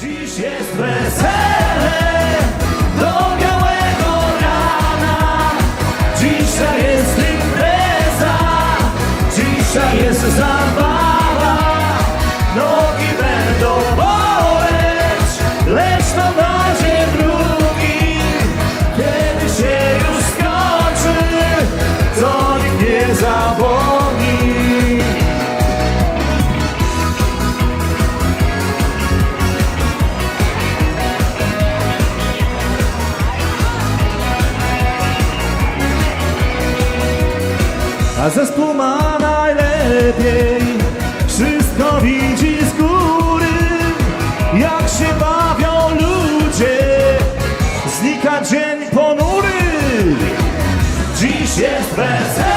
Dziś jest wesele! A zespół ma najlepiej. Wszystko widzi z góry Jak się bawią ludzie. Znika dzień ponury. Dziś jest wesele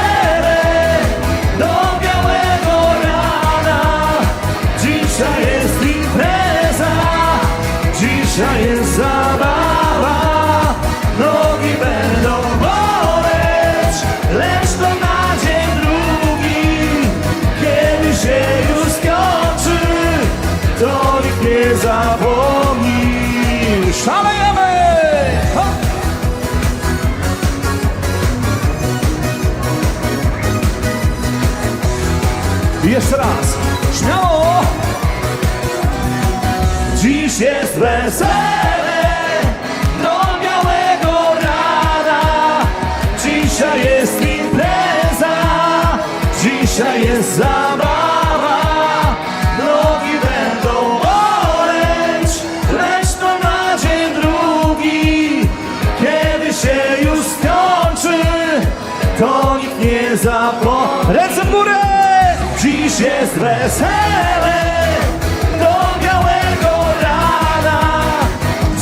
nie zapomni Szalejemy! Jeszcze raz. Śmiało! Dziś jest wesele do białego rana. Dzisiaj jest impreza, dzisiaj jest zabawa. Dziś jest wesele do białego rana.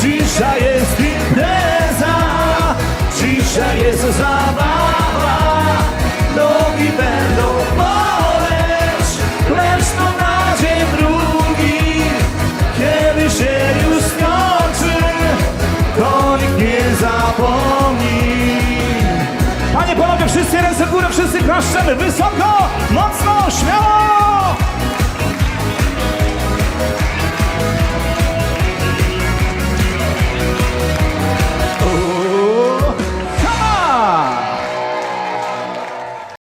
Dzisiaj jest impreza, dzisiaj jest zabawa. ręce w górę, wszyscy klaszczemy wysoko, mocno, śmiało!